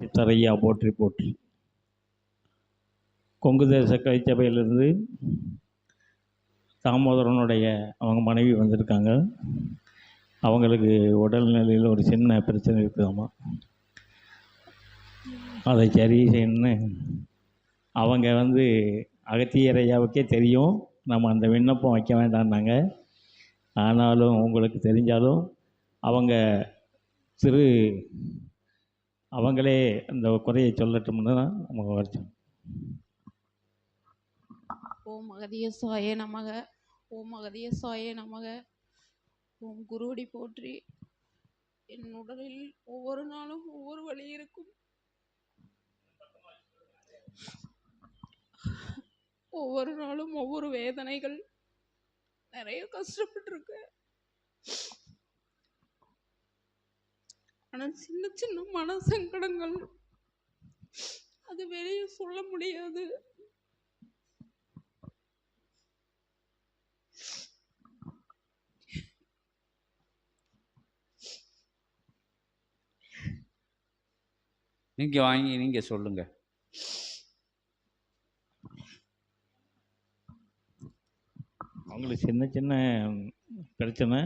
சித்தரையா போற்றி போற்றி. கொங்கு தேச கலைச்சபையிலிருந்து தாமோதரனுடைய அவங்க மனைவி வந்திருக்காங்க. அவங்களுக்கு உடல்நிலையில் ஒரு சின்ன பிரச்சனை இருக்குதாம்மா அதை சரி செய்யணும்னு அவங்க வந்து அகத்தியரையாவுக்கே தெரியும். நம்ம அந்த விண்ணப்பம் வைக்க வேண்டாம்னாங்க. ஆனாலும் உங்களுக்கு தெரிஞ்சாலும் அவங்க திரு அவங்களே அந்த குறையை சொல்லட்டும்னு தான் அவங்க வரைச்சோம் ஓம் அகதியசாய நமக ஓம் அகதியசாய நமக. ஓம் குருவடி போற்றி. என் உடலில் ஒவ்வொரு நாளும் ஒவ்வொரு வழி இருக்கும். ஒவ்வொரு நாளும் ஒவ்வொரு வேதனைகள். நிறைய கஷ்டப்பட்டிருக்கேன். ஆனா சின்ன சின்ன மன சங்கடங்கள். அது வெளியே சொல்ல முடியாது. நீங்க வாங்கி நீங்க சொல்லுங்க. அவங்களுக்கு சின்ன சின்ன பிரச்சனை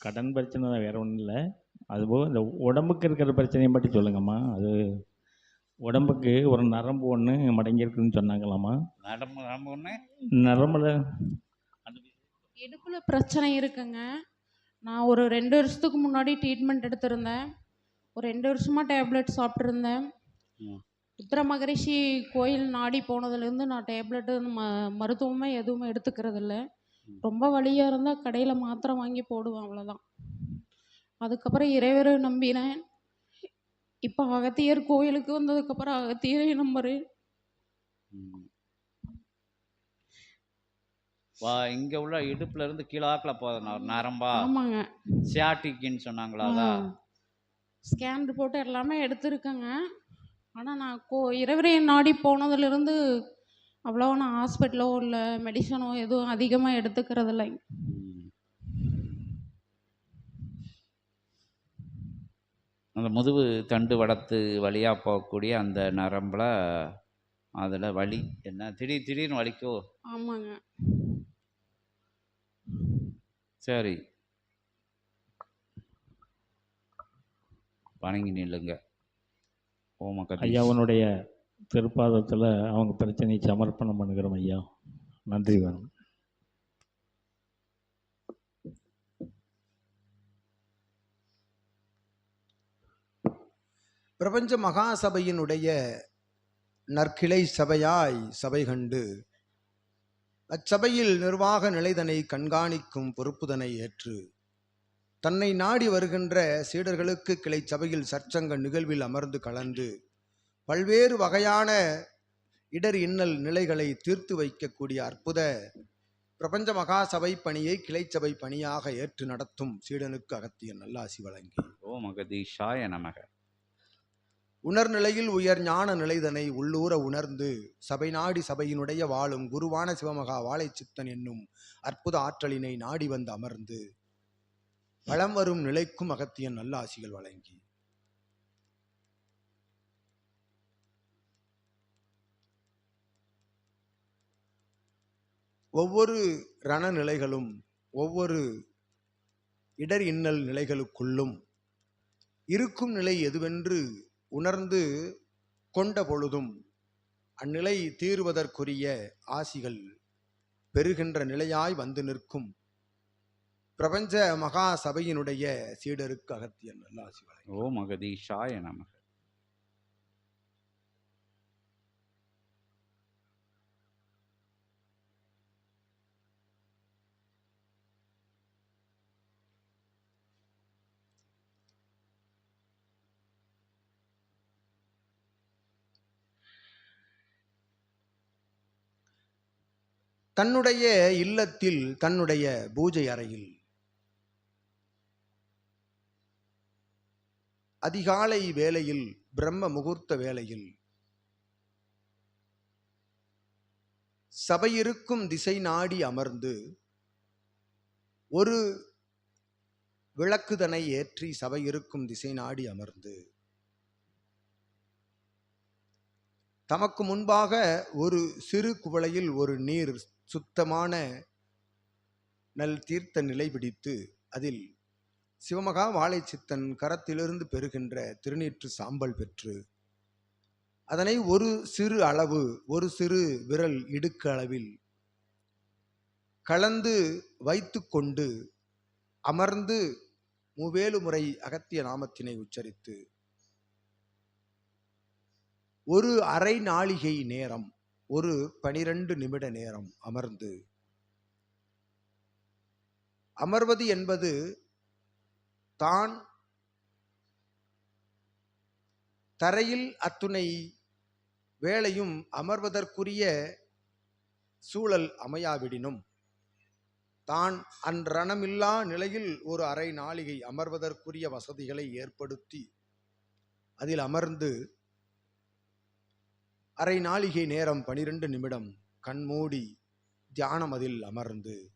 கடன் பிரச்சனை தான் வேறு ஒன்றும் இல்லை. அதுபோக இந்த உடம்புக்கு இருக்கிற பிரச்சனையை மட்டும் சொல்லுங்கம்மா. அது உடம்புக்கு ஒரு நரம்பு ஒன்று மடங்கியிருக்குன்னு சொன்னாங்களாம்மா. நரம்பு நரம்பு ஒன்று நரம்பில் இடுப்புல பிரச்சனை இருக்குங்க? நான் ஒரு ரெண்டு வருஷத்துக்கு முன்னாடி ட்ரீட்மெண்ட் எடுத்திருந்தேன். ஒரு ரெண்டு வருஷமா டேப்லெட் சாப்பிட்ருந்தேன். உத்தர மகரிஷி கோயில் நாடி போனதுலேருந்து நான் டேப்லெட்டு ம மருத்துவமே எதுவுமே எடுத்துக்கிறது இல்ல ம். ரொம்ப வலியாக இருந்தால் கடையில் மாத்திரை வாங்கி போடுவேன் அவ்வளோதான் அதுக்கப்புறம் இறைவரை நம்பினேன். இப்போ அகத்தியர் கோயிலுக்கு வந்ததுக்கப்புறம் அகத்தியரை நம்புறேன். வா இங்க உள்ள இடுப்புல இருந்து கீழாக்குல போதும் நரம்பா. ஆமாங்க. சியாட்டிக்குன்னு சொன்னாங்களா அதான்? ஸ்கேன் ரிப்போர்ட் எல்லாமே எடுத்திருக்கேங்க. ஆனால் நான் கோ இறைவரை நாடி போனதுலேருந்து அவ்வளோவா நான் ஹாஸ்பிட்டலோ இல்லை மெடிசனோ எதுவும் அதிகமாக எடுத்துக்கிறது அந்த முதுகு தண்டு வடத்து வழியா போகக்கூடிய அந்த நரம்புல அதுல வலி என்ன? திடீர் திடீர்னு வலிக்கோ? ஆமாங்க. சரி. வணங்கி நில்லுங்க. ஓம கதி ஐயாவனுடைய திருப்பாதத்தில் அவங்க பிரச்சனையை சமர்ப்பணம் பண்ணுகிறோம் ஐயா. நன்றி வேணும் பிரபஞ்ச மகாசபையினுடைய நற்கிளை சபையாய் சபை கண்டு அச்சபையில் நிர்வாக நிலைதனை கண்காணிக்கும் பொறுப்புதனை ஏற்று தன்னை நாடி வருகின்ற சீடர்களுக்கு கிளை சபையில் சற்சங்க நிகழ்வில் அமர்ந்து கலந்து பல்வேறு வகையான இடர் இன்னல் நிலைகளை தீர்த்து வைக்கக்கூடிய அற்புத பிரபஞ்ச மகாசபை பணியை கிளைச்சபை பணியாக ஏற்று நடத்தும் சீடனுக்கு அகத்திய நல்லாசி வழங்கி. ஓம கதீஷாய நமக. உணர்நிலையில் உயர் ஞான நிலைதனை உள்ளூர உணர்ந்து சபை நாடி சபையினுடைய வாழும் குருவான சிவமகா வாழைச்சித்தன் என்னும் அற்புத ஆற்றலினை நாடி வந்து அமர்ந்து வளம் வரும் நிலைக்கும் அகத்தியன் நல்ல ஆசிகள் வழங்கி. ஒவ்வொரு ரண நிலைகளும் ஒவ்வொரு இடர் இன்னல் நிலைகளுக்குள்ளும் இருக்கும் நிலை எதுவென்று உணர்ந்து கொண்ட பொழுதும் அந்நிலை தீருவதற்குரிய ஆசிகள் பெறுகின்ற நிலையாய் வந்து நிற்கும். பிரபஞ்ச மகா சபையினுடைய சீடருக்கு அகத்தியன் நல்ல ஆசி ஓ ஓம நமக. தன்னுடைய இல்லத்தில் தன்னுடைய பூஜை அறையில். அதிகாலை வேளையில் பிரம்ம முகூர்த்த வேளையில். சபையிருக்கும் திசை நாடி அமர்ந்து ஒரு விளக்குதனை ஏற்றி சபையிருக்கும் திசை நாடி அமர்ந்து. தமக்கு முன்பாக ஒரு சிறு குவளையில் ஒரு நீர் சுத்தமான நல் தீர்த்த நிலை பிடித்து அதில் சிவமகா வாழைச்சித்தன் கரத்திலிருந்து பெறுகின்ற திருநீற்று சாம்பல் பெற்று அதனை ஒரு சிறு அளவு ஒரு சிறு விரல் இடுக்கு அளவில் கலந்து வைத்துக்கொண்டு அமர்ந்து மூவேலு முறை அகத்திய நாமத்தினை உச்சரித்து ஒரு அரை நாளிகை நேரம் ஒரு பனிரெண்டு நிமிட நேரம் அமர்ந்து. அமர்வது என்பது தான் தரையில் அத்துணை வேளையும் அமர்வதற்குரிய சூழல் அமையாவிடினும் தான் அன்றணமில்லா நிலையில் ஒரு அரை நாளிகை அமர்வதற்குரிய வசதிகளை ஏற்படுத்தி அதில் அமர்ந்து அரை நாளிகை நேரம் பனிரெண்டு நிமிடம் கண்மூடி தியானம் அதில் அமர்ந்து.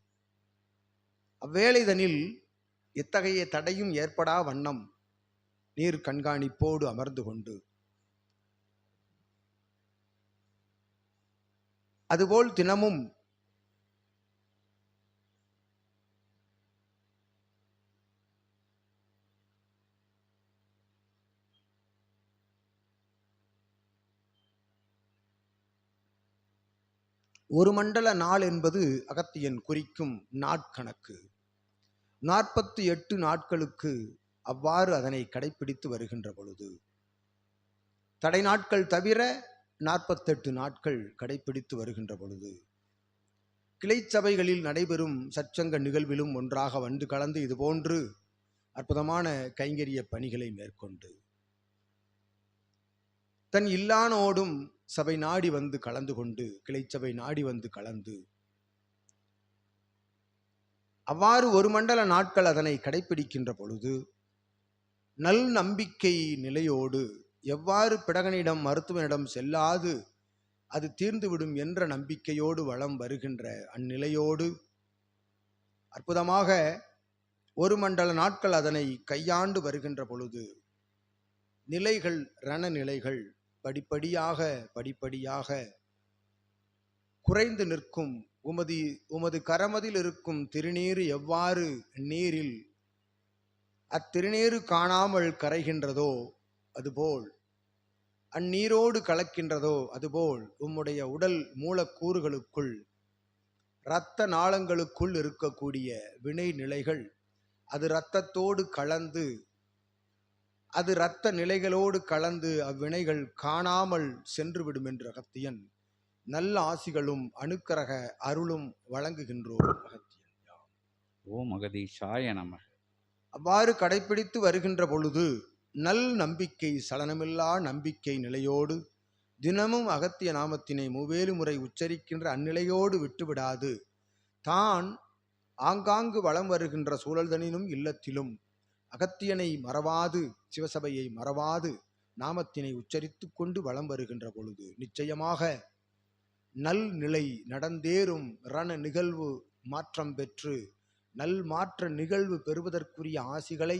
அவ்வேளைதனில் எத்தகைய தடையும் ஏற்படா வண்ணம் நீர் கண்காணிப்போடு அமர்ந்து கொண்டு. அதுபோல் தினமும் ஒரு மண்டல நாள் என்பது அகத்தியன் குறிக்கும் நாட்கணக்கு. நாற்பத்தி எட்டு நாட்களுக்கு அவ்வாறு அதனை கடைப்பிடித்து வருகின்ற பொழுது தடை நாட்கள் தவிர நாற்பத்தெட்டு நாட்கள் கடைப்பிடித்து வருகின்ற பொழுது கிளை சபைகளில் நடைபெறும் சச்சங்க நிகழ்விலும் ஒன்றாக வந்து கலந்து இதுபோன்று அற்புதமான கைங்கரிய பணிகளை மேற்கொண்டு தன் இல்லானோடும் சபை நாடி வந்து கலந்து கொண்டு கிளைச்சபை நாடி வந்து கலந்து. அவ்வாறு ஒரு மண்டல நாட்கள் அதனை கடைப்பிடிக்கின்ற பொழுது நல் நம்பிக்கை நிலையோடு எவ்வாறு பிடகனிடம் மருத்துவனிடம் செல்லாது அது தீர்ந்துவிடும் என்ற நம்பிக்கையோடு வளம் வருகின்ற அந்நிலையோடு அற்புதமாக ஒரு மண்டல நாட்கள் அதனை கையாண்டு வருகின்ற பொழுது நிலைகள் ரணநிலைகள் படிப்படியாக படிப்படியாக குறைந்து நிற்கும். உமது உமது கரமதில் இருக்கும் திருநீர் எவ்வாறு நீரில் அத்திருநீரு காணாமல் கரைகின்றதோ அதுபோல் அந்நீரோடு கலக்கின்றதோ அதுபோல் உம்முடைய உடல் மூலக்கூறுகளுக்குள் இரத்த நாளங்களுக்குள் இருக்கக்கூடிய வினை நிலைகள் அது இரத்தத்தோடு கலந்து அது இரத்த நிலைகளோடு கலந்து அவ்வினைகள் காணாமல் சென்றுவிடும் என்ற அகத்தியன் நல்ல ஆசிகளும் அணுக்கரக அருளும் வழங்குகின்றோம் அகத்தியன். ஓம் அகதீஷாய நமக அவ்வாறு கடைப்பிடித்து வருகின்ற பொழுது நல் நம்பிக்கை சலனமில்லா நம்பிக்கை நிலையோடு தினமும் அகத்திய நாமத்தினை மூவேலு முறை உச்சரிக்கின்ற அந்நிலையோடு விட்டுவிடாது தான் ஆங்காங்கு வலம் வருகின்ற சூழல்தனினும் இல்லத்திலும் அகத்தியனை மறவாது சிவசபையை மறவாது நாமத்தினை உச்சரித்து கொண்டு வலம் வருகின்ற பொழுது நிச்சயமாக நல் நிலை நடந்தேறும் ரண நிகழ்வு மாற்றம் பெற்று நல் மாற்ற நிகழ்வு பெறுவதற்குரிய ஆசிகளை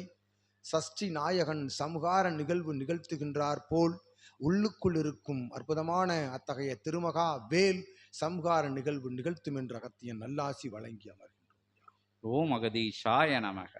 சஷ்டி நாயகன் சம்ஹார நிகழ்வு நிகழ்த்துகின்றார் போல் உள்ளுக்குள் இருக்கும் அற்புதமான அத்தகைய திருமகா வேல் சம்ஹார நிகழ்வு நிகழ்த்தும் என்ற அகத்தியன் நல்லாசி வழங்கி அமர்கின்றோம் ஓம் அகதீஷாய நமக.